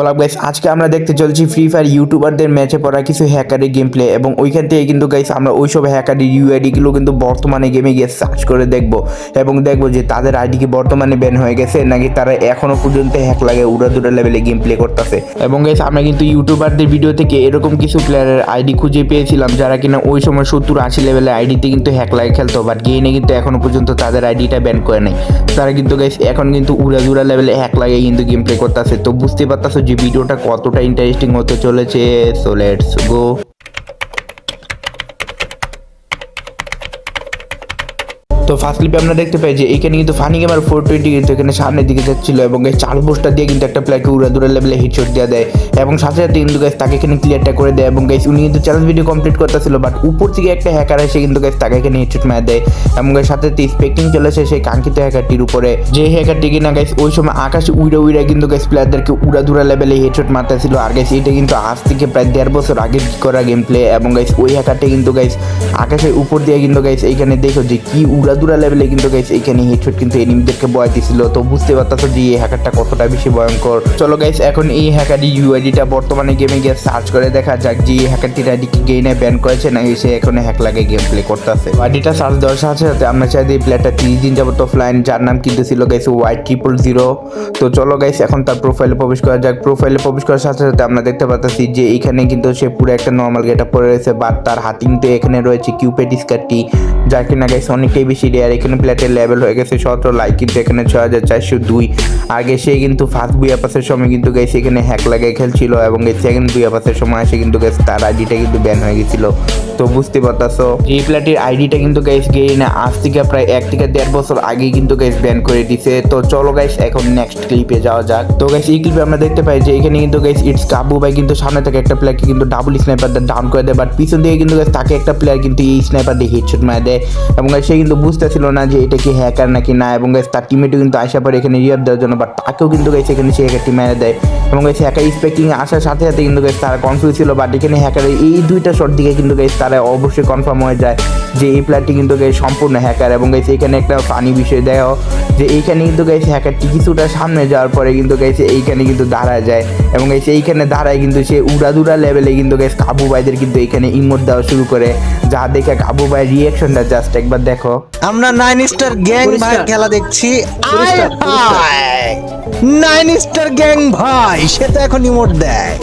বলা গাইস আজকে আমরা দেখতে চলছি ফ্রি ফায়ার ইউটিউবারদের ম্যাচে পড়া কিছু হ্যাকারের গেম প্লে এবং ওইখান থেকে কিন্তু গাইস আমরা ওইসব হ্যাকারের ইউআইডিগুলো কিন্তু বর্তমানে গেমে গিয়ে সার্চ করে দেখব এবং দেখব যে তাদের আইডি কি বর্তমানে ব্যান হয়ে গেছে নাকি তারা এখনও পর্যন্ত হ্যাক লাগে উড়াদুরা লেভেলে গেম প্লে করতেছে। এবং গাইস আমরা কিন্তু ইউটিউবারদের ভিডিও থেকে এরকম কিছু প্লেয়ারের আইডি খুঁজে পেয়েছিলাম যারা কিনা ওই সময় সত্তর আশি লেভেলের আইডিতে কিন্তু হ্যাক লাগে খেলতো বাট গেইনে কিন্তু এখনও পর্যন্ত তাদের আইডিটা ব্যান করে নাই। তারা কিন্তু গাইস এখন কিন্তু উড়াদুরা লেভেলে হ্যাক লাগে কিন্তু গেম প্লে করতেছে। তো বুঝতে পারতাছো যে ভিডিওটা কতটা ইন্টারেস্টিং হতে চলেছে সো লেটস গো তো ফার্স্ট ক্লিপে আমরা দেখতে পাই যে এখানে কিন্তু ফানি গেমার ফোর টোয়েন্টি কিন্তু এখানে সামনের দিকে যাচ্ছিল এবং এই চার পোস্টার দিয়ে কিন্তু একটা প্লেয়ারকে উড়া দূরের লেভেলে হিটশট দেওয়া দেয় এবং সাথে সাথে কিন্তু গাইস তাকে এখানে ক্লিয়ারটা করে দেয় এবং গাইস উনি কিন্তু চ্যালেঞ্জ ভিডিও কমপ্লিট করতেছিল বাট উপর থেকে একটা হ্যাকার এসে কিন্তু গাইস তাকে এখানে হিটশট মারা দেয় এবং গাইস সাথে সাথে স্পেক্টিং চলেছে সেই কাঙ্ক্ষিত হ্যাকারটির উপরে। যে হ্যাকারটি কিনা গাইস ওই সময় আকাশে উড়ে উড়ে কিন্তু গাইস প্লেয়ারদেরকে উড়া দূরা লেভেলে হেডশট মারতেছিল আর গাইস এটা কিন্তু আজ থেকে প্রায় দেড় বছর আগে করা গেম প্লে এবং গাইস ওই হ্যাকারটি কিন্তু গাইস আকাশের উপর দিয়ে কিন্তু গাইস এইখানে দেখো যে কি উড়াদুরা লেভেলে কিন্তু গাইস এখানে হেডশট কিন্তু এনিমিদেরকে বয় দিছিল। তো বুঝতে পারতাছো যে এই হ্যাকারটা কতটা বেশি ভয়ঙ্কর। চলো গাইস এখন এই হ্যাকারটি ইউআইডিটা বর্তমানে গেমে গিয়ে সার্চ করে দেখা যাক যে এই হ্যাকারটির আইডি কি গেইনে ব্যান করেছে নাকি সে এখন হ্যাক লাগে গেম প্লে করতেছে। আইডিটা সার্চ দেওয়ার সাথে সাথে আমরা চাই যে প্লেয়ারটা তিরিশ দিন যাবত অফলাইন যার নাম কিন্তু ছিল গাইস ওয়াই ট্রিপল জিরো তো চলো গাইস এখন তার প্রোফাইলে প্রবেশ করা যাক। প্রোফাইলে প্রবেশ করার সাথে সাথে আমরা দেখতে পাচ্ছি যে এখানে কিন্তু সে পুরো একটা নর্মাল গেট পরে রয়েছে বাট তার হাতে কিন্তু এখানে রয়েছে কিউপেড স্কারটি যা কিনা গেছে অনেকটাই বেশি রেয়ার এখানে প্লেটের লেভেল হয়ে গেছে, সতেরো লাইক কিন্তু এখানে ছয় হাজার চারশো দুই। আগে সে কিন্তু ফার্স্ট বুয়া পাসের সময় কিন্তু গাইস এখানে হ্যাক লাগিয়ে খেলছিল এবং সেকেন্ড বুয়া পাসের সময় এসে কিন্তু গেছে তার আইডিটা কিন্তু ব্যান হয়ে গেছিল। তো বুঝতে পারতাছো? এই প্লেটের আইডিটা কিন্তু গাইস গেইনে আজ থেকে প্রায় এক থেকে দেড় বছর আগে কিন্তু গাইস ব্যান করে দিছে। তো চলো গাইস এখন নেক্সট ক্লিপে যাওয়া যাক। তো গাইস এই ক্লিপে আমরা দেখতে পাই যে এখানে কিন্তু গাইস ইটস কাবু ভাই কিন্তু সামনে থেকে একটা প্লেয়ারকে কিন্তু ডাবল স্নাইপার ডাউন করে দেয় বাট পিছন দিকে কিন্তু guys তাকে একটা প্লেয়ার কিন্তু এই স্নাইপার দিয়ে হেডশট মারে দেয়। এবং সে কিন্তু বুঝতেছিল না যে এটা কি হ্যাকার নাকি না, এবং গাইস তার টিমেটও কিন্তু আসা পরে এখানে রিয়ার দেওয়ার জন্য বাট তাকেও কিন্তু গাইস এখানে সে হ্যাকারটি মেরে দেয়। এবং গাইস হ্যাকার স্পেক্টিং আসার সাথে সাথে কিন্তু গাইস তারা কনফিউজ ছিল বাট এখানে হ্যাকারের এই দুইটা শট দিকে কিন্তু গাইস তারা অবশ্যই কনফার্ম হয়ে যায় যে এই প্লেয়ারটি কিন্তু গাইস সম্পূর্ণ হ্যাকার এবং গাইস এখানে একটা ফানি বিষয় দেখো, যে এইখানে কিন্তু গেছে হ্যাকারটি কিছুটা সামনে যাওয়ার পরে কিন্তু গেছে এইখানে কিন্তু দাঁড়ায় যায়। এবং গেছে এইখানে দাঁড়ায় কিন্তু সে উড়াদুড়া লেভেলে কিন্তু গেছে কাবু ভাইদের কিন্তু এখানে ইমোট দেওয়া শুরু করে, যা দেখে কাবু ভাই রিয়াকশনটা জাস্ট একবার দেখো। আমরা নাইন স্টার গ্যাং ভাই খেলা দেখছি! নাইন স্টার গ্যাং ভাই! সে তো এখন ইমোট দেয়।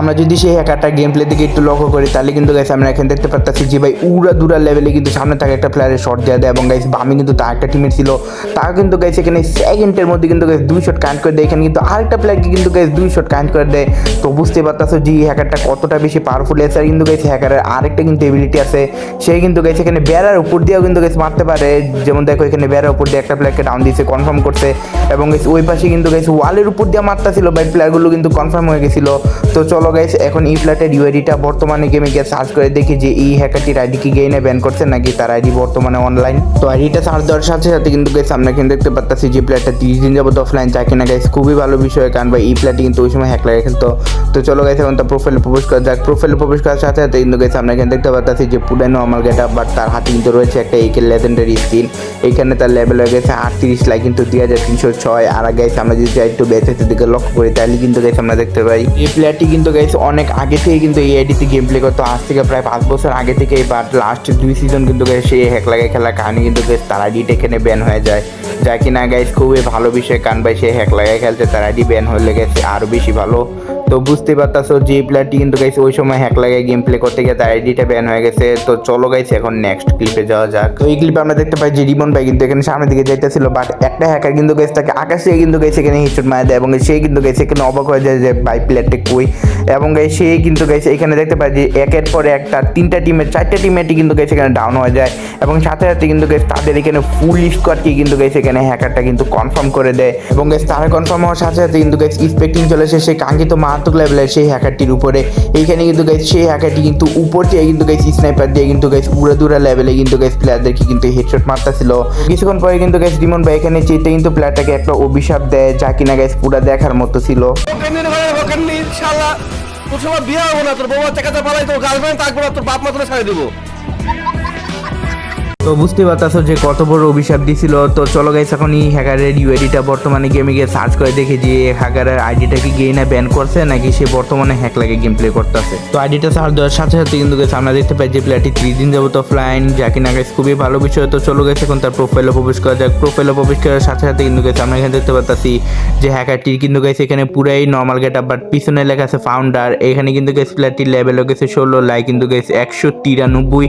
আমরা যদি সেই হ্যাকারটা গেম প্লে দিকে একটু লক্ষ্য করি, তাহলে কিন্তু গাইস আমরা এখানে দেখতে পাচ্ছি যে ভাই উড়া দুরা লেভেলে কিন্তু সামনে থাকে একটা প্লেয়ারের শট দেওয়া দেয় এবং গাইস বামে কিন্তু তার একটা টিমের ছিল। তা কিন্তু গাইস এখানে সেকেন্ডের মধ্যে কিন্তু গাইস দুই শট কাউন্ট করে দেয়। এখানে কিন্তু আরেকটা প্লেয়ারকে কিন্তু গাইস দুই শট কাউন্ট করে দেয়। তো বুঝতে পারতাছো যে হ্যাকারটা কতটা বেশি পাওয়ারফুল এছাড়া কিন্তু গাইস হ্যাকারের আরেকটা কিন্তু এবিলিটি আছে। সে কিন্তু গাইস এখানে বেড়ার উপর দিয়েও কিন্তু গাইস মারতে পারে। যেমন দেখো এখানে বেড়ার উপর দিয়ে একটা প্লেয়ারকে ডাউন দিয়েছে কনফার্ম করছে। এবং গাইস ওই পাশে কিন্তু গাইস ওয়ালের উপর দিয়ে মারতেছিল বাট প্লেয়ারগুলো কিন্তু কনফার্ম হয়ে গেছিল। তো চলো গাইস এখন এই ফ্ল্যাটের ইউআইডিটা বর্তমানে গেমে গিয়ে সার্চ করে দেখি যে এই হ্যাকারটির আইডি কি গেইনে ব্যান করছে নাকি তার আইডি বর্তমানে অনলাইন তো আইডিটা সার্চ দেওয়ার সাথে সাথে কিন্তু গাইস আমরা কিন্তু দেখতে পাচ্ছি যে প্লেয়ারটা তিরিশ দিন যাবত অফলাইন যা কিনা গাইস খুবই ভালো বিষয়, কারণ ভাই এই প্লেয়ারটি কিন্তু ওই সময় হ্যাক লাগে খেলতো। তো চলো গাইস এখন তার প্রোফাইলে প্রবেশ করা যাক। প্রোফাইলে প্রবেশ করার সাথে সাথে কিন্তু গাইস আমরা এখানে দেখতে পাচ্ছি যে পুরাই নর্মাল গেট বাট তার হাতে কিন্তু রয়েছে একটা একে লেজেন্ডারি স্কিন এখানে তার লেভেল হয়ে গেছে আটত্রিশ লাখ কিন্তু দুই হাজার তিনশো ছয়। আর গাইস আমরা যদি একটু বেঁচে দিকে লক্ষ্য করি, তাহলে কিন্তু গাইস আমরা দেখতে পাই এই প্লেয়ারটি কিন্তু গাইছে অনেক আগে থেকে কিন্তু এই আইডিতে গেম প্লে করতো। আজ থেকে প্রায় পাঁচ বছর আগে থেকে বাট লাস্ট দুই সিজন কিন্তু গাইছে সেই হ্যাক লাগে খেলার কারণে কিন্তু গাইস তার আইডিটা এখানে ব্যান হয়ে যায়। যা কিনা গাইছে খুবই ভালো বিষয়, কারণ ভাই সে হ্যাক লাগায় খেলছে তার আইডি ব্যান হয়ে গেছে আরও বেশি ভালো। তো বুঝতে পারতাছো, যে প্লেয়ারটি কিন্তু গাইছে ওই সময় হ্যাক লাগায় গেম প্লে করতে গিয়ে তার আইডিটা ব্যান হয়ে গেছে। তো চলো গাইছে এখন নেক্সট ক্লিপে যাওয়া যাক। তো এই ক্লিপে আমরা দেখতে পাই যে রিবন ভাই কিন্তু এখানে সামনের দিকে যাইতেছিল বাট একটা হ্যাকার কিন্তু গেছে তাকে আকাশে কিন্তু গেছে এখানে হিটশট মারা দেয় এবং সে কিন্তু গেছে এখানে অবাক হয়ে যায় যে বাই প্লেয়ারটি কই? এবং সে কিন্তু গেছে এখানে দেখতে পাই যে, একের পরে একটা তিনটা টিমের চারটা টিমেরটি কিন্তু গেছে এখানে ডাউন হয়ে যায়। এবং সাথে সাথে কিন্তু গেছে তাদের এখানে ফুল স্কোয়াডকে কিন্তু গেছে এখানে হ্যাকারটা কিন্তু কনফার্ম করে দেয়। এবং গেছে তারা কনফার্ম হওয়ার সাথে সাথে কিন্তু গেছে স্পেক্টিং চলে এসে সেই কাঙ্ক্ষিত মারাত্মক লেভেলের সেই হ্যাকারটির উপরে। এইখানে কিন্তু গাইস সেই হ্যাকারটি কিন্তু উপর থেকে কিন্তু গাইস স্নাইপার দিয়ে কিন্তু গাইস উড়া দুরা লেভেলে কিন্তু গাইস প্লেয়ারদেরকে কিন্তু হেডশট মারতেছিল। কিছুক্ষণ পরে কিন্তু গাইস ডিমন ভাই এখানে চেতে কিন্তু প্লেয়ারটাকে একটা অভিশাপ দেয়, যা কিনা গাইস পুরা দেখার মতো ছিল। তোর সময় বিয়ে হব না, তোর বউ বাচ্চা পালাই, তোর গার্লফ্রেন্ড থাকব না, তোর বাপ মা তোর ছাড়ে দিব। তো বুঝতে পারতাছো যে কত বড় অভিশাপ দিছিল। তো চলো গাইস এখন এই হ্যাকারের ইউআইডিটা বর্তমানে গেমে গিয়ে সার্চ করে দেখি যে হ্যাকারের আইডিটা কি গেইনা ব্যান করছে নাকি সে বর্তমানে হ্যাক লাগে গেম প্লে করতেছে। তো আইডিটা সার্চ দেওয়ার সাথে সাথে কিন্তু গেছে আমরা দেখতে পাই যে প্লেয়ারটি থ্রি দিন যাবত অফলাইন যা কিনা গাইস খুবই ভালো বিষয়। তো চলো গেছে এখন তার প্রোফাইলে প্রবেশ করা যাক। প্রোফাইলে প্রবেশ করার সাথে সাথে কিন্তু গেছে আমরা এখানে দেখতে পাচ্ছি যে হ্যাকারটি কিন্তু গেছে এখানে পুরাই নর্মাল গেট আপ বাট পিছনে লেখা আছে ফাউন্ডার এখানে কিন্তু গেছে প্লেয়ারটির লেভেল গেছে ষোলো লাই কিন্তু গেছে একশো তিরানব্বই।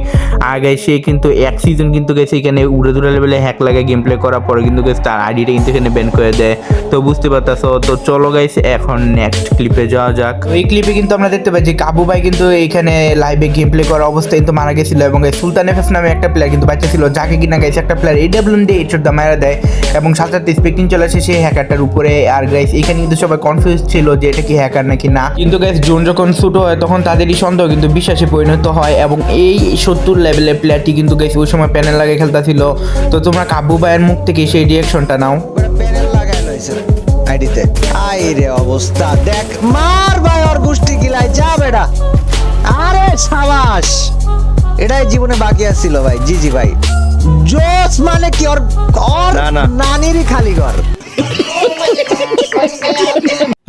গাইস সে কিন্তু এক সিজন কিন্তু গেছে এখানে উড়ে দুরা লেভেলে হ্যাক লাগে গেম প্লে করার পরে কিন্তু গেছে তার আইডিটা কিন্তু এখানে ব্যান করে দেয়। তো বুঝতে পারতাছো, তো চলো গাইস এখন নেক্সট ক্লিপে যাওয়া যাক। এই ক্লিপে কিন্তু আমরা দেখতে যে কাবু ভাই কিন্তু এখানে লাইভে গেম প্লে করার অবস্থায় কিন্তু মারা গেছিল এবং সুলতান এফএস নামে একটা প্লেয়ার কিন্তু বাচ্চা ছিল, যাকে কিনা গাইছে একটা প্লেয়ার এডাব্লিউ দিয়ে এইচোর দা মারা দেয় এবং সাথে সাথে স্পেক্টিং চলে আসে সেই হ্যাকারটার উপরে। আর গাইস এখানে কিন্তু সবাই কনফিউজ ছিল যে এটা কি হ্যাকার নাকি না। কিন্তু গাইস জোন যখন শুট হয়, তখন তাদেরই সন্দেহ কিন্তু বিশ্বাসে পরিণত হয় এবং এই সত্তর লেভেলের প্লেয়ারটি কিন্তু গাইস ওই সময় প্যানেল লাগে খেলতেছিল তো তোমরা কাবু ভাইয়ের মুখ থেকে সেই রিয়াকশনটা নাও। প্যানেল লাগাই লইছে আইডিতে। আই রে অবস্থা দেখ মার ভাই ওর গুষ্টি গিলাই যা বেটা। আরে সাবাস এটাই জীবনে বাকি আছিল ভাই জি জি ভাই। জোস মানে কি ওর ঘর। নানিরই খালি ঘর।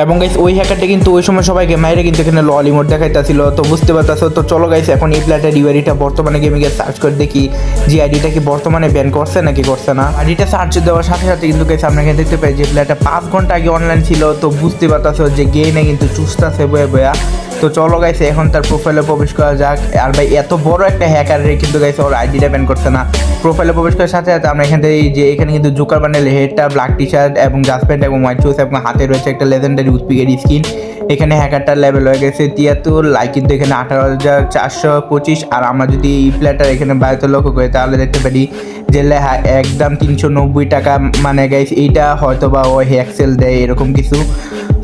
এবং গাইস ওই হ্যাকারটা কিন্তু ওই সময় সবাইকে মাইরে কিন্তু এখানে ললি মোড দেখাইতেছিল। তো বুঝতে পারতাছো, তো চলো গাইস এখন এই প্লেয়ারটার ইউআইডিটা বর্তমানে গেমে গিয়ে সার্চ করে দেখি, যে আইডিটা কি বর্তমানে ব্যান করছে নাকি করছে না। আইডিটা সার্চ দেওয়ার সাথে সাথে কিন্তু গাইস আমরা এখানে দেখতে পাই যে প্লেয়ারটা পাঁচ ঘণ্টা আগে অনলাইন ছিল, তো বুঝতে পারতাছো যে গেমে কিন্তু চুস্তাছে বয়ে বয়া। তো চলো গাইছে এখন তার প্রোফাইলে প্রবেশ করা যাক। আর ভাই, এত বড় একটা হ্যাকার কিন্তু গাইছে ওর আইডিটা ব্যান করছে না। প্রোফাইলে প্রবেশ করার সাথে সাথে আমরা এখান থেকে যে, এখানে কিন্তু জোকার বান্ডেল হেডটা ব্ল্যাক টি শার্ট এবং জাসপ্যান্ট এবং হোয়াইট শুজ এবং হাতে রয়েছে একটা লেজেন্ডারি উসপিকের স্কিন এখানে হ্যাকারটার লেভেল হয়ে গেছে তিয়াত্তর লাইক কিন্তু এখানে আঠারো হাজার চারশো পঁচিশ। আর আমরা যদি এই প্লেয়ারটার এখানে বায়ুতে লক্ষ্য করি, তাহলে দেখতে পারি যে একদম তিনশো নব্বই টাকা মানে গাইস এইটা হয়তো বা ও হ্যাক্সেল দেয়, এরকম কিছু।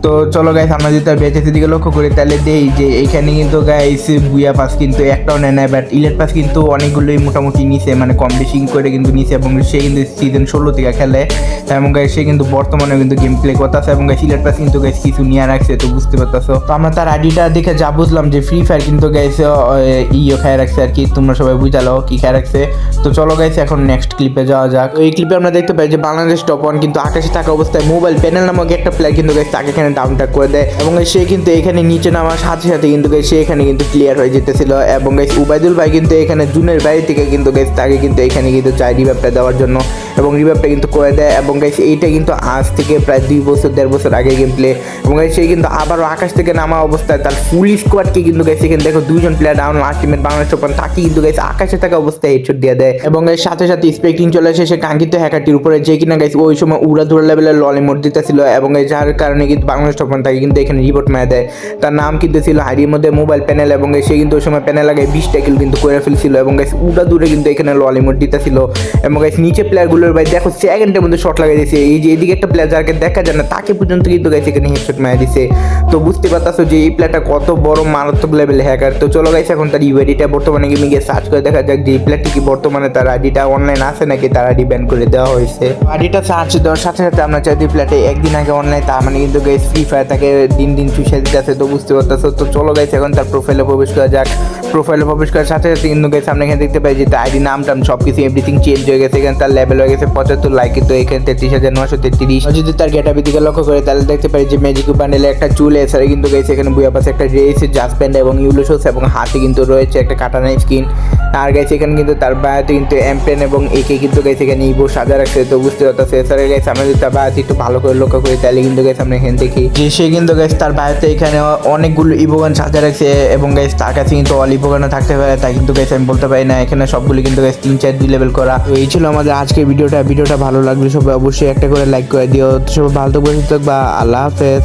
তো চলো গাইস আমরা যদি তার বেঁচে দিকে লক্ষ্য করি, তাহলে দেই যে এখানে কিন্তু গাইস বুয়া পাস কিন্তু একটাও নেয় না বাট ইলেট পাস কিন্তু অনেকগুলোই মোটামুটি নিছে মানে কম বেশি করে কিন্তু নিছে, এবং সে কিন্তু সিজন ষোলো থেকে খেলে, এবং গাইস সে কিন্তু বর্তমানে কিন্তু গেম প্লে করতেছে, এবং গাইস ইলেট পাস কিন্তু গাইস কিছু নিয়ে রাখছে, তো বুঝতে পারতেছো? তো আমরা তার আইডিটা দেখে যা বুঝলাম যে ফ্রি ফায়ার কিন্তু গাইস ইয়ে খায় রাখছে আর কি, তোমরা সবাই বুঝালো কি খায় রাখছে। তো চলো গাইস এখন নেক্সট ক্লিপে যাওয়া যাক। এই ক্লিপে আমরা দেখতে পাই যে বাংলাদেশ টপ ওয়ান কিন্তু আকাশে থাকা অবস্থায় মোবাইল প্যানেল নামক একটা প্লেয়ার কিন্তু গাইস তাকে এখানে করে দেয়। এবং সে কিন্তু এখানে নিচে নামার সাথে সাথে কিন্তু সে এখানে কিন্তু ক্লিয়ার হয়ে যেতেছিল। এবং উবায়দুল ভাই কিন্তু এখানে জুনের বাড়ি থেকে কিন্তু তাকে কিন্তু এখানে কিন্তু চাই রিভাবটা দেওয়ার জন্য। এবং রিভাইভটা কিন্তু করে দেয়। এবং গাইস এইটা কিন্তু আজ থেকে প্রায় দুই বছর, দেড় বছর আগে গেম প্লে এবং guys, সে কিন্তু আবারও আকাশ থেকে নামা অবস্থায় তার ফুল স্কোয়াডকে কিন্তু গাইস এখানে দেখো দুজন player down ultimate Bangladesh open তাকে কিন্তু গাইস আকাশে থাকা অবস্থায় হেডশট দিয়ে দেয়। এবং এর সাথে সাথে স্পেক্টিং চলে আসে সে কাঙ্ক্ষিত হ্যাকারটির উপরে যে কিনা গাইস ওই সময় উড়া ধুরা লেভেলের ললি মোড দিতেছিল এবং যার কারণে কিন্তু বাংলাদেশ ওপেন তাকে কিন্তু এখানে রিপোর্ট মেরে দেয়। তার নাম কিন্তু ছিল হাড়ির মধ্যে মোবাইল প্যানেল এবং সে কিন্তু ওই সময় প্যানেল আগে বিশ ট্যাকেল কিন্তু করে ফেলছিল এবং গাইস উড়া দূরে কিন্তু এখানে ললি মোড দিতেছিল। এবং গাইস নিচে প্লেয়ারগুলোর ভাই, দেখো সেকেন্ডের মধ্যে শট লাগিয়ে দিয়েছে। এই যে এদিকে একটা প্লেয়ার যাকে দেখা যায় না, তাকে পর্যন্ত কিন্তু গাইছে এখানে হেডশট মেরে দিছে তো বুঝতে পারতাছো যে এই প্লেয়ারটা কত বড় মারাত্মক লেভেল হ্যাকার তো চলো গাইছে এখন তার ইউআইডিটা বর্তমানে গেমে গিয়ে সার্চ করে দেখা যাক যে এই প্লেয়ারটি কি বর্তমানে তার আইডিটা অনলাইন আছে নাকি তার আইডি ব্যান করে দেওয়া হয়েছে। আইডিটা সার্চ দেওয়ার সাথে সাথে আমরা চাই প্লেয়ারটা একদিন আগে অনলাইন তার মানে কিন্তু গাইস ফ্রি ফায়ার তাকে দিন দিন চুষে দিতেছে তো বুঝতে পারতেছো। তো চলো গাইছে এখন তার প্রোফাইলে প্রবেশ করা যাক। প্রোফাইলে প্রবেশ করার সাথে সাথে কিন্তু গাইস আমরা এখানে দেখতে পাই যে তার আইডি নাম টাম সব কিছু এভরিথিং চেঞ্জ হয়ে গেছে। এখানে তার লেভেল হয়ে গেছে পঁচাত্তর লাইক কিন্তু এখানে তেত্রিশ হাজার নশো তেত্রিশ। যদি তার গেটাপি দিকে লক্ষ্য করে, তাহলে দেখতে পাই যে ম্যাজিক বান্ডেলে একটা চুল, এছাড়া কিন্তু গাইছে এখানে বুয়া পাশে একটা ড্রেস জাসপ্যান্ড এবং ইউলোসোস এবং হাতে কিন্তু রয়েছে একটা কাটানা স্কিন আর গাইছে এখানে কিন্তু তার বায়াতে কিন্তু এমপেন এবং একে কিন্তু গাইছে এখানে ইভো সাজা রাখছে, তো বুঝতে পারতেছে। এছাড়া গাইছে আমরা যদি তার বায়াতে একটু ভালো করে লক্ষ্য করি, তাহলে কিন্তু গেছে আমরা এখানে দেখি যে সে কিন্তু গেছে তার বায়াতে এখানে অনেকগুলো ইভোগান সাজা রাখছে, এবং গাইছে তার কাছে কিন্তু অল ইভোগানও থাকতে পারে তাই কিন্তু গেছে আমি বলতে পারি না। এখানে সবগুলি কিন্তু গাইছে তিন, চার, দুই লেভেল করা। তো এই ছিল আমাদের আজকের ভিডিওটা ভিডিওটা ভালো লাগলে সবাই অবশ্যই একটা করে লাইক করে দিও। সবাই ভালো থাকবে থাকবা আল্লাহ হাফেজ।